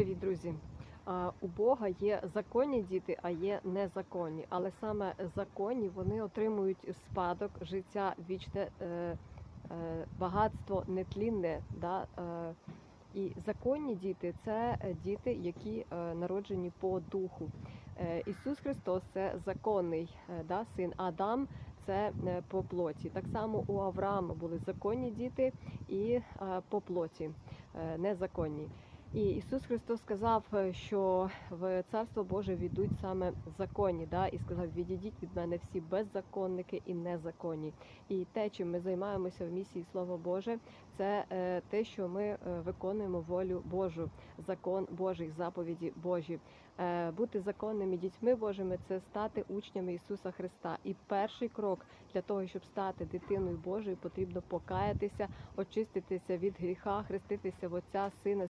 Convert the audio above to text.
Привіт, друзі! У Бога є законні діти, а є незаконні. Але саме законні вони отримують спадок, життя вічне, е, е, багатство нетлінне. Е, і законні діти це діти, які народжені по духу. Ісус Христос це законний син Адам. Це по плоті. Так само у Авраама були законні діти і по плоті незаконні. І Ісус Христос сказав, е, що в Царство Боже війдуть саме законні, да? і сказав: відійдіть від мене всі беззаконники і незаконні. І те, чим ми займаємося в місії Слово Боже, це е, те, що ми е, виконуємо волю Божу, закон Божий, заповіді Божі. Бути законними дітьми Божими це стати учнями Ісуса Христа. І перший крок для того, щоб стати дитиною Божою, потрібно покаятися, очиститися від гріха, хреститися в Отця, Сина.